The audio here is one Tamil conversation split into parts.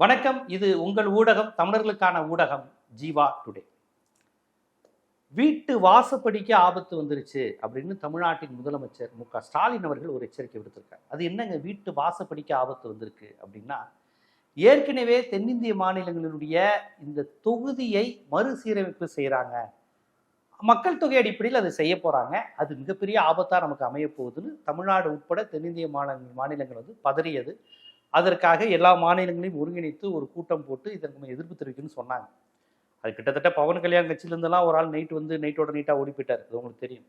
வணக்கம். இது உங்கள் ஊடகம் தமிழர்களுக்கான ஊடகம் ஜீவா டுடே. வீட்டு வாசப்படிக்கு ஆபத்து வந்துருச்சு அப்படின்னு தமிழ்நாட்டின் முதலமைச்சர் மு க ஸ்டாலின் அவர்கள் ஒரு எச்சரிக்கை விடுத்திருக்காரு. அது என்னங்க? வீட்டு வாசப்படிக்கு ஆபத்து வந்திருக்கு அப்படின்னா ஏற்கனவே தென்னிந்திய மாநிலங்களினுடைய இந்த தொகுதியை மறுசீரமைப்பு செய்கிறாங்க மக்கள் தொகை அடிப்படையில் அதை செய்ய போகிறாங்க அது மிகப்பெரிய ஆபத்தாக நமக்கு அமைய போகுதுன்னு தமிழ்நாடு உட்பட தென்னிந்திய மாநில மாநிலங்கள் வந்து பதறியது. அதற்காக எல்லா மாநிலங்களையும் ஒருங்கிணைத்து ஒரு கூட்டம் போட்டு இதற்கு நம்ம எதிர்ப்பு தெரிவிக்கணும்னு சொன்னாங்க. அது கிட்டத்தட்ட பவன் கல்யாண் கட்சியிலிருந்தெல்லாம் ஒரு ஆள் நைட் வந்து நைட்டோட நைட்டாக ஓடி போயிட்டார் அது உங்களுக்கு தெரியும்.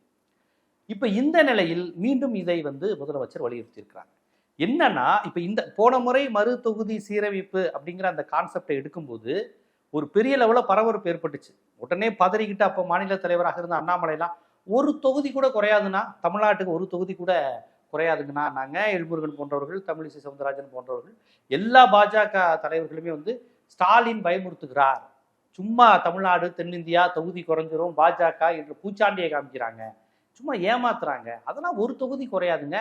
இப்போ இந்த நிலையில் மீண்டும் இதை வந்து முதலமைச்சர் வலியுறுத்தியிருக்கிறாங்க என்னன்னா இப்போ இந்த போன முறை மறு தொகுதி சீரமைப்பு அப்படிங்கிற அந்த கான்செப்டை எடுக்கும்போது ஒரு பெரிய லெவலில் பரபரப்பு ஏற்பட்டுச்சு. உடனே பதறிக்கிட்டு அப்போ மாநில தலைவராக இருந்த அண்ணாமலைலாம் ஒரு தொகுதி கூட குறையாதுன்னா தமிழ்நாட்டுக்கு ஒரு தொகுதி கூட குறையாதுங்கன்னா நாங்கள் எழுமுருகன் போன்றவர்கள் தமிழிசை சவுந்தரராஜன் போன்றவர்கள் எல்லா பாஜக தலைவர்களுமே வந்து ஸ்டாலின் பயமுறுத்துகிறார். சும்மா தமிழ்நாடு தென்னிந்தியா தொகுதி குறைஞ்சிரும் பாஜக என்று பூச்சாண்டியை காமிக்கிறாங்க. சும்மா ஏமாத்துறாங்க. அதெல்லாம் ஒரு தொகுதி குறையாதுங்க.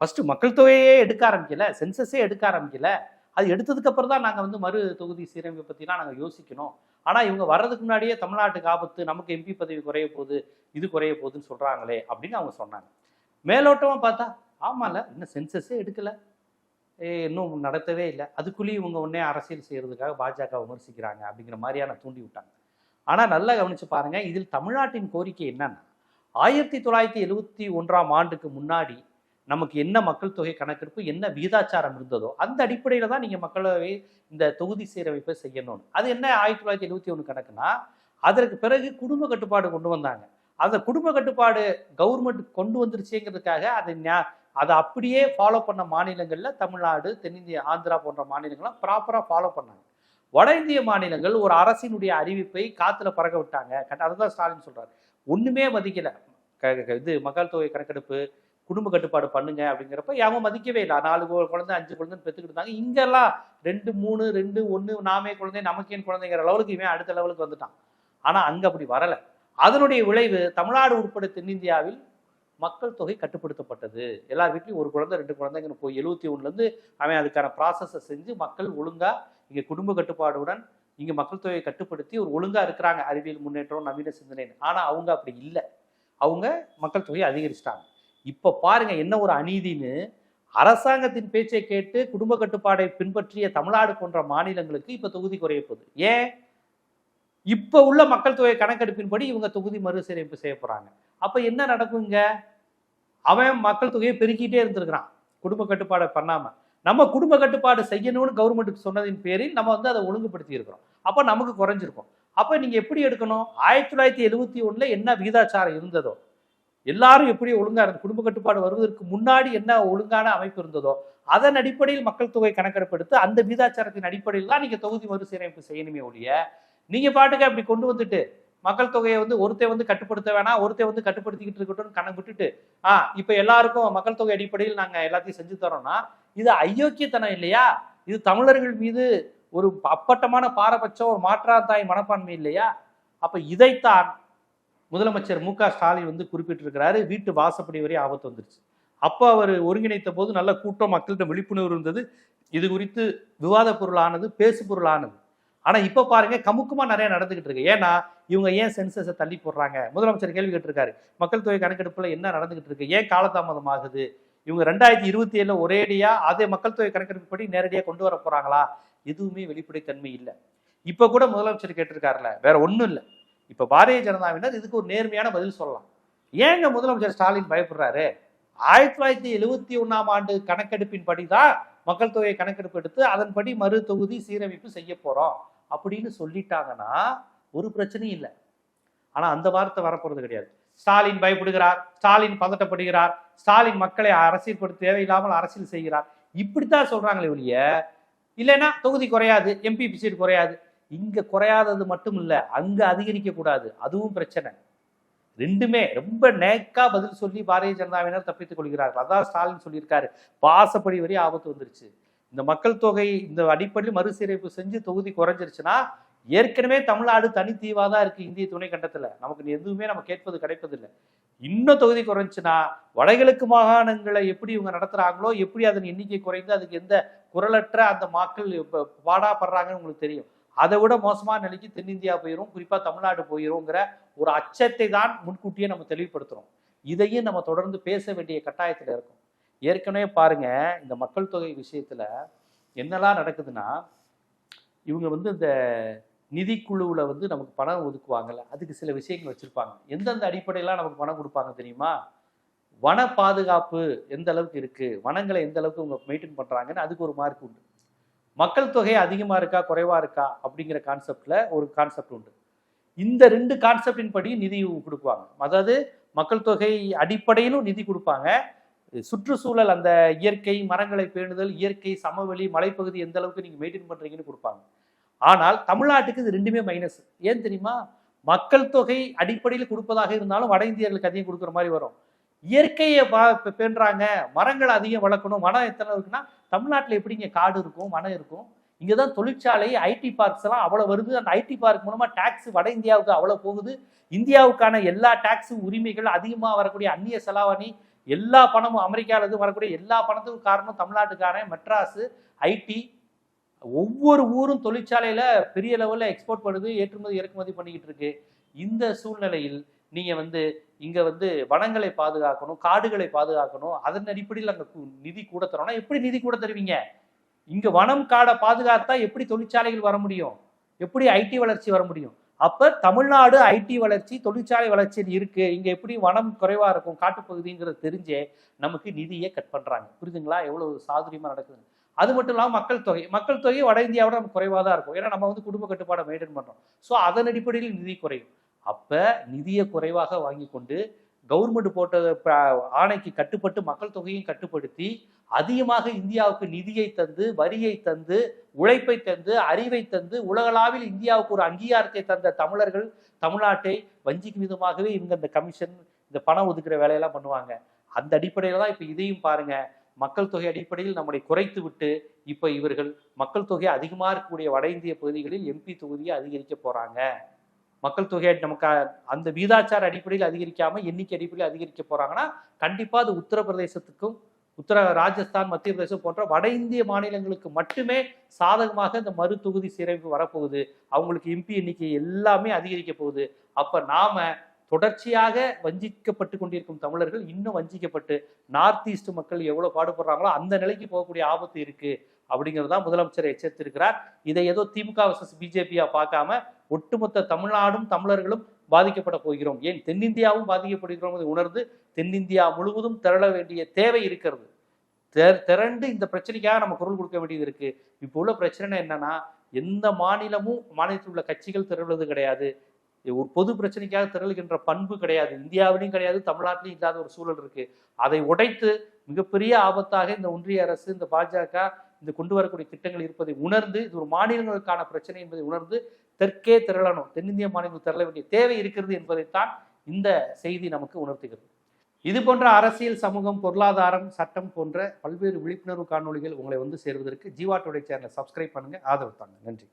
ஃபர்ஸ்ட் மக்கள் தொகையே எடுக்க ஆரம்பிக்கல சென்சஸே எடுக்க ஆரம்பிக்கல. அது எடுத்ததுக்கு அப்புறம் தான் நாங்கள் வந்து மறு தொகுதி சீரமைப்பை பற்றிலாம் நாங்கள் யோசிக்கணும். ஆனால் இவங்க வர்றதுக்கு முன்னாடியே தமிழ்நாட்டுக்கு ஆபத்து நமக்கு எம்பி பதவி குறைய போகுது இது குறைய போகுதுன்னு சொல்கிறாங்களே அப்படின்னு அவங்க சொன்னாங்க. மேலோட்டமாக பார்த்தா ஆமாம்ல இன்னும் சென்சஸே எடுக்கல. ஏ, இன்னும் நடத்தவே இல்லை. அதுக்குள்ளேயும் இவங்க உடனே அரசியல் செய்கிறதுக்காக பாஜக விமர்சிக்கிறாங்க அப்படிங்கிற மாதிரியான தூண்டி விட்டாங்க. ஆனால் நல்லா கவனிச்சு பாருங்கள் இதில் தமிழ்நாட்டின் கோரிக்கை என்னன்னா ஆயிரத்தி தொள்ளாயிரத்தி எழுவத்தி ஒன்றாம் ஆண்டுக்கு முன்னாடி நமக்கு என்ன மக்கள் தொகை கணக்கெடுப்பு என்ன விகிதாச்சாரம் இருந்ததோ அந்த அடிப்படையில் தான் நீங்கள் மக்களவை இந்த தொகுதி சீரமைப்பை செய்யணும்னு. அது என்ன ஆயிரத்தி தொள்ளாயிரத்தி எழுபத்தி ஒன்று கணக்குனா அதற்கு பிறகு குடும்ப கட்டுப்பாடு கொண்டு வந்தாங்க. அந்த குடும்ப கட்டுப்பாடு கவர்மெண்ட் கொண்டு வந்துருச்சுங்கிறதுக்காக அதை ஞா- அதை அப்படியே ஃபாலோ பண்ண மாநிலங்களில் தமிழ்நாடு தென்னிந்திய ஆந்திரா போன்ற மாநிலங்கள்லாம் ப்ராப்பராக ஃபாலோ பண்ணாங்க. வட இந்திய மாநிலங்கள் ஒரு அரசினுடைய அறிவிப்பை காத்துல பறக்க விட்டாங்க. அதுதான் ஸ்டாலின் சொல்றாரு. ஒண்ணுமே மதிக்கல. க- க- இது மக்கள் தொகை கணக்கெடுப்பு குடும்ப கட்டுப்பாடு பண்ணுங்க அப்படிங்கிறப்ப அவங்க மதிக்கவே இல்லை. நாலு குழந்தை அஞ்சு குழந்தைன்னு பெற்றுக்கிட்டு இருந்தாங்க. இங்கெல்லாம் ரெண்டு மூணு ரெண்டு ஒன்று நாமே குழந்தை நமக்கு குழந்தைங்கிற லெவலுக்கு இவன் அடுத்த லெவலுக்கு வந்துட்டான். ஆனால் அங்கே அப்படி வரலை. அதனுடைய விளைவு தமிழ்நாடு உட்பட தென்னிந்தியாவில் மக்கள் தொகை கட்டுப்படுத்தப்பட்டது. எல்லார் வீட்லையும் ஒரு குழந்தை ரெண்டு குழந்தைங்கன்னு போய் எழுபத்தி ஒன்றுலேருந்து அவன் அதுக்கான ப்ராசஸை செஞ்சு மக்கள் ஒழுங்காக இங்கே குடும்ப கட்டுப்பாடுடன் இங்கே மக்கள் தொகையை கட்டுப்படுத்தி ஒரு ஒழுங்காக இருக்கிறாங்க. அறிவியல் முன்னேற்றம் நவீன சிந்தனை ஆனால் அவங்க அப்படி இல்லை. அவங்க மக்கள் தொகையை அதிகரிச்சிட்டாங்க. இப்போ பாருங்க என்ன ஒரு அநீதின்னு. அரசாங்கத்தின் பேச்சை கேட்டு குடும்ப கட்டுப்பாடை பின்பற்றிய தமிழ்நாடு போன்ற மாநிலங்களுக்கு இப்போ தொகுதி குறைய போகுது ஏன்? இப்போ உள்ள மக்கள் தொகை கணக்கெடுப்பின்படி இவங்க தொகுதி மறுசீரமைப்பு செய்ய போகிறாங்க அப்போ என்ன நடக்குங்க அவன் மக்கள் தொகையை பெருக்கிட்டே இருந்திருக்கிறான். குடும்ப கட்டுப்பாடை பண்ணாமல் நம்ம குடும்ப கட்டுப்பாடு செய்யணும்னு கவர்மெண்ட்டுக்கு சொன்னதின் பேரில் நம்ம வந்து அதை ஒழுங்குபடுத்தி இருக்கிறோம். அப்போ நமக்கு குறைஞ்சிருக்கும். அப்போ நீங்கள் எப்படி எடுக்கணும்? ஆயிரத்தி தொள்ளாயிரத்தி எழுபத்தி ஒன்றில் என்ன விகிதாச்சாரம் இருந்ததோ? எல்லாரும் எப்படி ஒழுங்காக இருந்தது குடும்ப கட்டுப்பாடு வருவதற்கு முன்னாடி என்ன ஒழுங்கான அமைப்பு இருந்ததோ அதன் அடிப்படையில் மக்கள் தொகை கணக்கெடுப்பு எடுத்து அந்த விகிதாச்சாரத்தின் அடிப்படையில் தான் நீங்கள் தொகுதி மறுசீரமைப்பு செய்யணுமே ஒழிய நீங்க பாட்டுக்கு அப்படி கொண்டு வந்துட்டு மக்கள் தொகையை வந்து ஒருத்தர் வந்து கட்டுப்படுத்த வேணாம் ஒருத்தர் வந்து கட்டுப்படுத்திக்கிட்டு இருக்கட்டும் கணக்கு விட்டுட்டு ஆ இப்ப எல்லாருக்கும் மக்கள் தொகை அடிப்படையில் நாங்க எல்லாத்தையும் செஞ்சு தரோம்னா இது அயோக்கியத்தனம் இல்லையா? இது தமிழர்கள் மீது ஒரு அப்பட்டமான பாரபட்சம் ஒரு மாற்றாந்தாய் மனப்பான்மை இல்லையா? அப்ப இதைத்தான் முதலமைச்சர் மு க ஸ்டாலின் வந்து குறிப்பிட்டிருக்கிறாரு. வீட்டு வாசப்படி வரை ஆபத்து வந்துருச்சு. அப்போ அவர் ஒருங்கிணைத்த போது நல்ல கூட்டம் மக்கள்கிட்ட விழிப்புணர்வு இருந்தது. இது குறித்து விவாத பொருளானது பேசு பொருளானது ஆனா இப்ப பாருங்க கமுக்கமா நிறைய நடந்துகிட்டு இருக்கு. ஏன்னா இவங்க ஏன் சென்சஸை தள்ளி போடுறாங்க? முதலமைச்சர் கேள்வி கேட்டிருக்காரு. மக்கள் தொகை கணக்கெடுப்புல என்ன நடந்துகிட்டு இருக்கு? ஏன் காலதாமதம் ஆகுது? இவங்க ரெண்டாயிரத்தி இருபத்தி ஏழுல ஒரேடியா அதே மக்கள் தொகை கணக்கெடுப்பு படி நேரடியா கொண்டு வர போறாங்களா? எதுவுமே வெளிப்படைத்தன்மை இல்லை. இப்ப கூட முதலமைச்சர் கேட்டிருக்காருல வேற ஒன்றும் இல்லை. இப்ப பாரதிய ஜனதாவினர் இதுக்கு ஒரு நேர்மையான பதில் சொல்லலாம். ஏங்க முதலமைச்சர் ஸ்டாலின் பயப்படுறாரு? ஆயிரத்தி தொள்ளாயிரத்தி எழுவத்தி ஒன்றாம் ஆண்டு கணக்கெடுப்பின் படிதான் மக்கள் தொகை கணக்கெடுப்பு எடுத்து அதன்படி மறு தொகுதி சீரமைப்பு செய்ய போகிறோம் அப்படின்னு சொல்லிட்டாங்கன்னா ஒரு பிரச்சனையும் இல்லை. ஆனால் அந்த வார்த்தை வரப்போகிறது கிடையாது. ஸ்டாலின் பயப்படுகிறார் ஸ்டாலின் பதட்டப்படுகிறார் ஸ்டாலின் மக்களை அரசியல்படுத்த தேவையில்லாமல் அரசியல் செய்கிறார். இப்படித்தான் சொல்றாங்களே ஒழிய இல்லைன்னா தொகுதி குறையாது எம்பி சீட் குறையாது. இங்க குறையாதது மட்டும் இல்லை அங்க அதிகரிக்க கூடாது அதுவும் பிரச்சனை. ரெண்டுமே ரொம்ப நேக்கா பதில் சொல்லி பாரதிய ஜனதாவினர் தப்பித்துக் கொள்கிறார்கள். அதான் ஸ்டாலின் சொல்லியிருக்காரு. பாசப்படி வரை ஆபத்து வந்துருச்சு. இந்த மக்கள் தொகை இந்த அடிப்படையில் மறுசீரமைப்பு செஞ்சு தொகுதி குறைஞ்சிருச்சுன்னா ஏற்கனவே தமிழ்நாடு தனித்தீவா தான் இருக்கு இந்திய துணை கண்டத்துல நமக்கு எதுவுமே நம்ம கேட்பது கிடைப்பதில்லை. இன்னும் தொகுதி குறைஞ்சுன்னா வடகிழக்கு மாகாணங்களை எப்படி இவங்க நடத்துறாங்களோ எப்படி அதன் எண்ணிக்கை குறைந்து அதுக்கு எந்த குரலற்ற அந்த மக்கள் பாடாப்படுறாங்கன்னு உங்களுக்கு தெரியும். அதை விட மோசமான நிலைக்கு தென்னிந்தியா போயிடும் குறிப்பாக தமிழ்நாடு போயிருங்கிற ஒரு அச்சத்தை தான் முன்கூட்டியே நம்ம தெளிவுபடுத்துகிறோம் இதையும் நம்ம தொடர்ந்து பேச வேண்டிய கட்டாயத்தில் இருக்கும். ஏற்கனவே பாருங்க இந்த மக்கள் தொகை விஷயத்தில் என்னெல்லாம் நடக்குதுன்னா இவங்க வந்து இந்த நிதிக்குழுவில் வந்து நமக்கு பணம் ஒதுக்குவாங்கல்ல அதுக்கு சில விஷயங்கள் வச்சுருப்பாங்க. எந்தெந்த அடிப்படையெல்லாம் நமக்கு பணம் கொடுப்பாங்க தெரியுமா? வன பாதுகாப்பு எந்த அளவுக்கு இருக்குது வனங்களை எந்த அளவுக்கு இவங்க மெயின்டைன் பண்ணுறாங்கன்னு அதுக்கு ஒரு மார்க் உண்டு. மக்கள் தொகை அதிகமாக இருக்கா குறைவாக இருக்கா அப்படிங்கிற கான்செப்டில் ஒரு கான்செப்ட் உண்டு. இந்த ரெண்டு கான்செப்டின் படி நிதி கொடுப்பாங்க அதாவது மக்கள் தொகை அடிப்படையிலும் நிதி கொடுப்பாங்க. சுற்றுச்சூழல் அந்த இயற்கை மரங்களை பேணுதல் இயற்கை சமவெளி மலைப்பகுதி எந்த அளவுக்கு நீங்கள் மெயின்டைன் பண்ணுறீங்கன்னு கொடுப்பாங்க. ஆனால் தமிழ்நாட்டுக்கு இது ரெண்டுமே மைனஸ் ஏன் தெரியுமா? மக்கள் தொகை அடிப்படையில் கொடுப்பதாக இருந்தாலும் வட இந்தியர்களுக்கு அதிகம் கொடுக்குற மாதிரி வரும். இயற்கையை பா இப்ப பேணுறாங்க அதிகம் வளர்க்கணும். மரம் எத்தனை இருக்குன்னா தமிழ்நாட்டில் எப்படிங்க? காடு இருக்கும் மனம் இருக்கும். இங்கே தான் தொழிற்சாலை ஐடி பார்க்ஸ் எல்லாம் அவ்வளோ வருது. அந்த ஐடி பார்க் மூலமாக டேக்ஸ் வட இந்தியாவுக்கு அவ்வளோ போகுது. இந்தியாவுக்கான எல்லா டேக்ஸ் உரிமைகள் அதிகமாக வரக்கூடிய அந்நிய செலாவணி எல்லா பணமும் அமெரிக்காவிலிருந்து வரக்கூடிய எல்லா பணத்துக்கும் காரணம் தமிழ்நாட்டுக்காரன். மெட்ராஸு ஐடி. ஒவ்வொரு ஊரும் தொழிற்சாலையில் பெரிய லெவலில் எக்ஸ்போர்ட் பண்ணுது ஏற்றுமதி இறக்குமதி பண்ணிக்கிட்டு இருக்கு. இந்த சூழ்நிலையில் நீங்கள் வந்து இங்க வந்து வனங்களை பாதுகாக்கணும் காடுகளை பாதுகாக்கணும். அதன் அடிப்படையில் அங்க நிதி கூட தரோம்னா எப்படி நிதி கூட தருவீங்க? இங்க வனம் காடை பாதுகாத்தா எப்படி தொழிற்சாலைகள் வர முடியும்? எப்படி ஐடி வளர்ச்சி வர முடியும்? அப்ப தமிழ்நாடு ஐடி வளர்ச்சி தொழிற்சாலை வளர்ச்சியில் இருக்கு. இங்க எப்படி வனம் குறைவா இருக்கும் காட்டுப்பகுதிங்கிறது தெரிஞ்சே நமக்கு நிதியை கட் பண்றாங்க. புரியுதுங்களா? எவ்வளவு சாதுரியமா நடக்குது அது மட்டும் இல்லாமல் மக்கள் தொகை. மக்கள் தொகை வட இந்தியாவோட நமக்கு குறைவாக தான் இருக்கும். ஏன்னா நம்ம வந்து குடும்ப கட்டுப்பாடை மெயின்டைன் பண்றோம். ஸோ அதன் அடிப்படையில் நிதி குறையும். அப்போ நிதியை குறைவாக வாங்கி கொண்டு கவர்மெண்ட் போட்ட ப- ஆணைக்கு கட்டுப்பட்டு மக்கள் தொகையும் கட்டுப்படுத்தி அதிகமாக இந்தியாவுக்கு நிதியை தந்து வரியை தந்து உழைப்பை தந்து அறிவை தந்து உலகளாவில் இந்தியாவுக்கு ஒரு அங்கீகாரத்தை தந்த தமிழர்கள் தமிழ்நாட்டை வஞ்சிக்கும் விதமாகவே இவங்க இந்த கமிஷன் இந்த பணம் ஒதுக்குற வேலையெல்லாம் பண்ணுவாங்க. அந்த அடிப்படையில் தான் இப்போ இதையும் பாருங்க. மக்கள் தொகை அடிப்படையில் நம்மளை குறைத்து விட்டு இப்போ இவர்கள் மக்கள் தொகை அதிகமாக இருக்கக்கூடிய வட இந்திய பகுதிகளில் எம்பி தொகுதியை அதிகரிக்க போகிறாங்க மக்கள் தொகை நமக்கு அந்த வீதாச்சார அடிப்படையில் அதிகரிக்காம எண்ணிக்கை அடிப்படையில் அதிகரிக்க போறாங்கன்னா கண்டிப்பா அது உத்தரப்பிரதேசத்துக்கும் உத்தர ராஜஸ்தான் மத்திய பிரதேசம் போன்ற வட இந்திய மாநிலங்களுக்கு மட்டுமே சாதகமாக இந்த மறு தொகுதி சீரமைப்பு வரப்போகுது. அவங்களுக்கு எம்பி எண்ணிக்கை எல்லாமே அதிகரிக்க போகுது. அப்ப நாம தொடர்ச்சியாக வஞ்சிக்கப்பட்டு கொண்டிருக்கும் தமிழர்கள் இன்னும் வஞ்சிக்கப்பட்டு நார்த் ஈஸ்ட் மக்கள் எவ்வளவு பாடுபடுறாங்களோ அந்த நிலைக்கு போகக்கூடிய ஆபத்து இருக்கு. அப்படிங்கிறது தான் முதலமைச்சர் எச்சரித்திருக்கிறார். இதை ஏதோ திமுக வர்சஸ் பிஜேபியா பார்க்காம ஒட்டுமொத்த தமிழ்நாடும் தமிழர்களும் பாதிக்கப்பட போகிறோம். ஏன் தென்னிந்தியாவும் பாதிக்கப்படுகிறோம்? என்று உணர்ந்து தென்னிந்தியா முழுவதும் திரள வேண்டிய தேவை இருக்கிறது. திரண்டு இந்த பிரச்சனைக்காக நம்ம குரல் கொடுக்க வேண்டியது இருக்கு. இப்போ உள்ள பிரச்சனை என்னன்னா எந்த மாநிலமும் மாநிலத்தில் உள்ள கட்சிகள் திரளுவது கிடையாது. ஒரு பொது பிரச்சனைக்காக திரளுகின்ற பண்பு கிடையாது. இந்தியாவிலையும் கிடையாது தமிழ்நாட்டிலையும் இல்லாத ஒரு சூழல் இருக்கு. அதை உடைத்து மிகப்பெரிய ஆபத்தாக இந்த ஒன்றிய அரசு இந்த பாஜக இந்த கொண்டு வரக்கூடிய திட்டங்கள் இருப்பதை உணர்ந்து இது ஒரு மாநிலங்களுக்கான பிரச்சனை என்பதை உணர்ந்து தெற்கே திரளணும். தென்னிந்திய மாநிலங்கள் திரள வேண்டிய தேவை இருக்கிறது என்பதைத்தான் இந்த செய்தி நமக்கு உணர்த்துகிறது. இது போன்ற அரசியல் சமூகம் பொருளாதாரம் சட்டம் போன்ற பல்வேறு விழிப்புணர்வு காணொளிகள் உங்களை வந்து சேர்வதற்கு ஜீவா டுடே சேனலை சப்ஸ்கிரைப் பண்ணுங்க. ஆதரவு தாங்க. நன்றி.